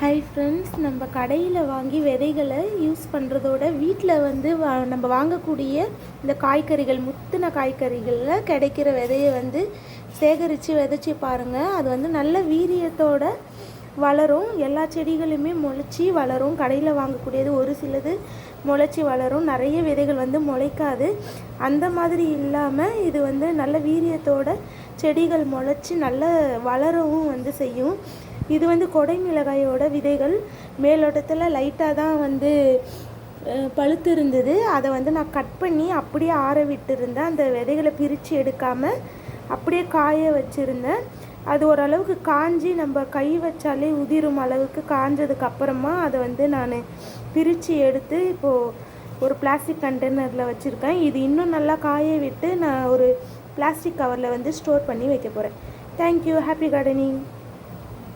Hi friends நம்ம கடையில் வாங்கி விதைகளை யூஸ் பண்ணுறதோட வீட்டில் வந்து நம்ம வாங்கக்கூடிய இந்த காய்கறிகள் முத்தின காய்கறிகளில் கிடைக்கிற விதையை வந்து சேகரித்து விதைச்சி பாருங்கள் அது வந்து நல்ல வீரியத்தோட வளரும். எல்லா செடிகளுமே முளைச்சி வளரும். கடையில் வாங்கக்கூடியது ஒரு சிலது முளைச்சி வளரும். நிறைய விதைகள் வந்து முளைக்காது. அந்த மாதிரி இல்லாமல் இது வந்து நல்ல வீரியத்தோட செடிகள் முளைச்சி நல்ல வளரவும் வந்து செய்யும். இது வந்து கொடை மிளகாயோட விதைகள். மேலோட்டத்தில் லைட்டாக தான் வந்து பழுத்து இருந்தது அதை வந்து நான் கட் பண்ணி அப்படியே ஆற விட்டுருந்தேன். அந்த விதைகளை பிரித்து எடுக்காமல் அப்படியே காய வச்சுருந்தேன். அது ஓரளவுக்கு காஞ்சி நம்ம கை வச்சாலே உதிரும் அளவுக்கு காஞ்சதுக்கு அப்புறமா அதை வந்து நான் பிரித்து எடுத்து இப்போது ஒரு பிளாஸ்டிக் கண்டெய்னரில் வச்சுருக்கேன். இது இன்னும் நல்லா காய விட்டு நான் ஒரு பிளாஸ்டிக் கவரில் வந்து ஸ்டோர் பண்ணி வைக்க போகிறேன் தேங்க்யூ ஹாப்பி கார்டனிங்